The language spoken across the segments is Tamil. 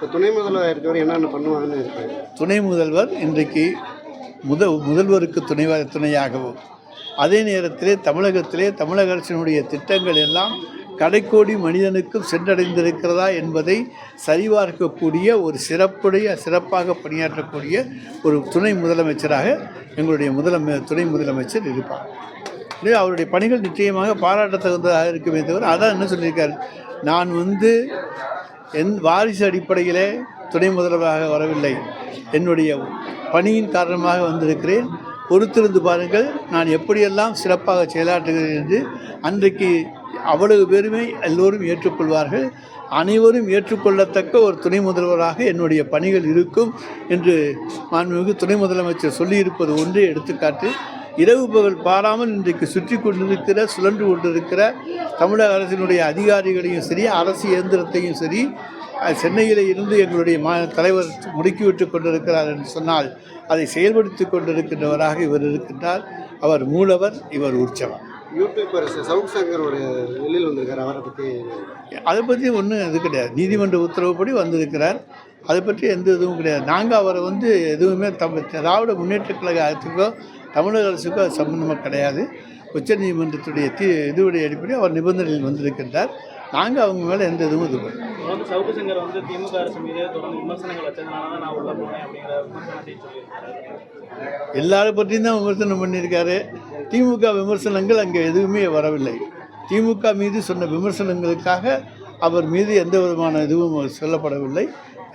இப்போ துணை முதல்வர் இருக்கவர் என்னென்ன பண்ணுவாங்கன்னு துணை முதல்வர் இன்றைக்கு முத முதல்வருக்கு துணைவ துணையாகவும் அதே நேரத்திலே தமிழகத்திலே தமிழக அரசினுடைய திட்டங்கள் எல்லாம் கடைக்கோடி மனிதனுக்கும் சென்றடைந்திருக்கிறதா என்பதை சரிபார்க்கக்கூடிய ஒரு சிறப்புடைய சிறப்பாக பணியாற்றக்கூடிய ஒரு துணை முதலமைச்சராக எங்களுடைய முதலமை துணை முதலமைச்சர் இருப்பார். எனவே அவருடைய பணிகள் நிச்சயமாக பாராட்டத்தகுந்ததாக இருக்குமே தவிர அதான் என்ன சொல்லியிருக்காரு? நான் வந்து என் வாரிசு அடிப்படையிலே துணை முதல்வராக வரவில்லை. என்னுடைய பணியின் காரணமாக வந்திருக்கிறேன். பொறுத்திருந்து பாருங்கள் நான் எப்படியெல்லாம் சிறப்பாக செயலாற்றுகிறேன் என்று அன்றைக்கு அவ்வளவு பேருமே எல்லோரும் ஏற்றுக்கொள்வார்கள். அனைவரும் ஏற்றுக்கொள்ளத்தக்க ஒரு துணை முதல்வராக என்னுடைய பணிகள் இருக்கும் என்று மாண்புமிகு துணை முதலமைச்சர் சொல்லியிருப்பது ஒன்றே எடுத்துக்காட்டு. இரவு பகல் பாராமல் இன்றைக்கு சுற்றி கொண்டிருக்கிற சுழன்று கொண்டிருக்கிற தமிழக அரசினுடைய அதிகாரிகளையும் சரி அரசு இயந்திரத்தையும் சரி சென்னையிலே இருந்து எங்களுடைய மா தலைவர் முடுக்கிவிட்டு கொண்டிருக்கிறார் என்று சொன்னால் அதை செயல்படுத்தி கொண்டிருக்கின்றவராக இவர் இருக்கின்றார். அவர் மூலவர் இவர் உற்சவர். யூடியூபர் சவுக் சங்கர் ஒரு வெளியில் வந்திருக்காரு அவரை பற்றி அதை பற்றி ஒன்றும் இது கிடையாது. நீதிமன்ற உத்தரவுப்படி வந்திருக்கிறார். அதை பற்றி எந்த இதுவும் கிடையாது. நாங்கள் அவரை வந்து எதுவுமே தம் திராவிட முன்னேற்ற கழகத்துக்கோ தமிழக அரசுக்கோ அது சம்பந்தமாக கிடையாது. உச்சநீதிமன்றத்துடைய தீ இதுவுடைய அடிப்படையில் அவர் நிபந்தனையில் வந்திருக்கின்றார். நாங்கள் அவங்க மேலே எந்த இதுவும் இது பண்ணல. வந்து சவுக்கு சங்கர் வந்து திமுக அரசு மீது தொடர்ந்து விமர்சனங்கள் வச்சதுனால தான் நான் உள்ள போனேன் அப்படிங்கிற விமர்சனத்தையும் சொல்லியிருக்காரு. எல்லாரை பற்றியும் தான் விமர்சனம் பண்ணியிருக்காரு. திமுக விமர்சனங்கள் அங்கே எதுவுமே வரவில்லை. திமுக மீது சொன்ன விமர்சனங்களுக்காக அவர் மீது எந்த விதமான இதுவும் சொல்லப்படவில்லை.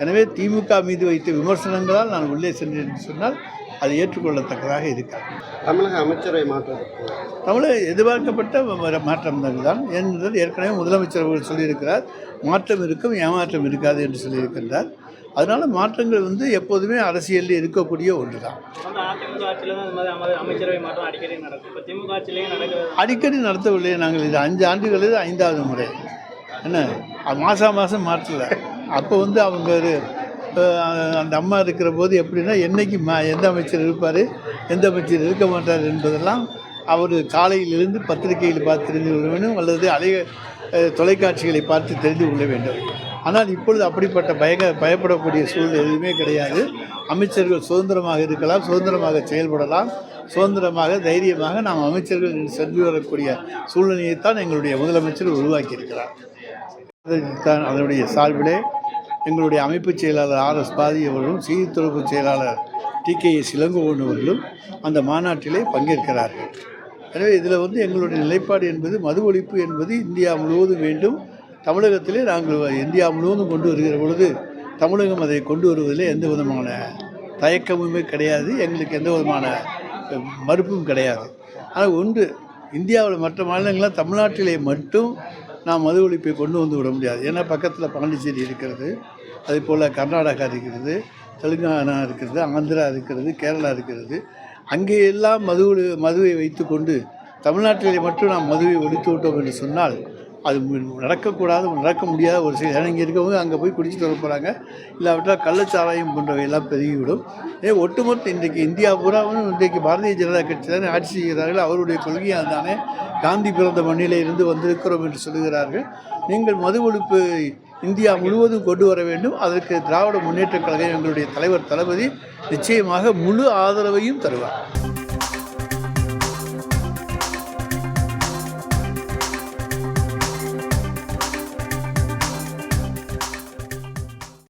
எனவே திமுக மீது வைத்த விமர்சனங்களால் நான் உள்ளே சென்றேன் என்று சொன்னால் அது ஏற்றுக்கொள்ளத்தக்கதாக இருக்காது. தமிழக அமைச்சரவை மாற்றத்துக்கு தமிழக எதிர்பார்க்கப்பட்ட மாற்றம் தான் ஏனென்றால் ஏற்கனவே முதலமைச்சர் அவர்கள் சொல்லியிருக்கிறார். மாற்றம் இருக்கும் ஏமாற்றம் இருக்காது என்று சொல்லியிருக்கின்றார். அதனால் மாற்றங்கள் வந்து எப்போதுமே அரசியலில் இருக்கக்கூடிய ஒன்று தான் மாற்றம் அடிக்கடி நடத்தவில்லை நாங்கள். இது அஞ்சு ஆண்டுகளில் ஐந்தாவது முறை. என்ன? மாதம் மாதம் மாற்றல. அப்போ வந்து அவங்க ஒரு, அந்த அம்மா இருக்கிற போது எப்படின்னா என்னைக்கு மா எந்த அமைச்சர் இருப்பார் எந்த அமைச்சர் இருக்க மாட்டார் என்பதெல்லாம் அவர் காலையிலிருந்து பத்திரிகையில் பார்த்து தெரிந்து கொள்ள வேண்டும் அல்லது அலைய தொலைக்காட்சிகளை பார்த்து தெரிந்து கொள்ள வேண்டும். ஆனால் இப்பொழுது அப்படிப்பட்ட பயங்க பயப்படக்கூடிய சூழல் எதுவுமே கிடையாது. அமைச்சர்கள் சுதந்திரமாக இருக்கலாம் சுதந்திரமாக செயல்படலாம். சுதந்திரமாக தைரியமாக நாம் அமைச்சர்கள் சென்று வரக்கூடிய சூழ்நிலையைத்தான் எங்களுடைய முதலமைச்சர் உருவாக்கியிருக்கிறார். அதனுடைய சார்பிலே எங்களுடைய அமைப்பு செயலாளர் ஆர் எஸ் பாதி அவர்களும் செய்தித்தொடர்பு செயலாளர் டி கே எஸ் இளங்கோவன் அவர்களும் அந்த மாநாட்டிலே பங்கேற்கிறார்கள். எனவே இதில் வந்து எங்களுடைய நிலைப்பாடு என்பது மது ஒழிப்பு என்பது இந்தியா முழுவதும் வேண்டும். தமிழகத்திலே நாங்கள் இந்தியா முழுவதும் கொண்டு வருகிற பொழுது தமிழகம் அதை கொண்டு வருவதில் எந்த விதமான தயக்கமுமே கிடையாது. எங்களுக்கு எந்த விதமான மறுப்பும் கிடையாது. ஆனால் ஒன்று இந்தியாவில் மற்ற மாநிலங்கள்லாம் தமிழ்நாட்டிலே மட்டும் நாம் மது ஒழிப்பை கொண்டு வந்து விட முடியாது. ஏன்னா பக்கத்தில் பாண்டிச்சேரி இருக்கிறது. அதே போல் கர்நாடகா இருக்கிறது தெலுங்கானா இருக்கிறது ஆந்திரா இருக்கிறது கேரளா இருக்கிறது. அங்கே எல்லாம் மது மதுவை வைத்துக்கொண்டு தமிழ்நாட்டிலே மட்டும் நாம் மதுவை ஒழித்து விட்டோம் என்று சொன்னால் அது நடக்கக்கூடாது நடக்க முடியாத ஒரு சில ஏன்னா இங்கே இருக்கவங்க அங்கே போய் குடிச்சிட்டு வர போகிறாங்க இல்லாவிட்டால் கள்ளச்சாராயம் போன்றவையெல்லாம் பெருகிவிடும். ஏ ஒட்டுமொத்த இன்றைக்கு இந்தியா பூராவும் இன்றைக்கு பாரதிய ஜனதா கட்சி தானே ஆட்சி செய்கிறார்கள். அவருடைய கொள்கையால் தானே காந்தி பிறந்த மண்ணிலே இருந்து வந்திருக்கிறோம் என்று சொல்லுகிறார்கள். நீங்கள் மது ஒழிப்பு இந்தியா முழுவதும் கொண்டு வர வேண்டும். அதற்கு திராவிட முன்னேற்றக் கழகம் எங்களுடைய தலைவர் தளபதி நிச்சயமாக முழு ஆதரவையும் தருவார்.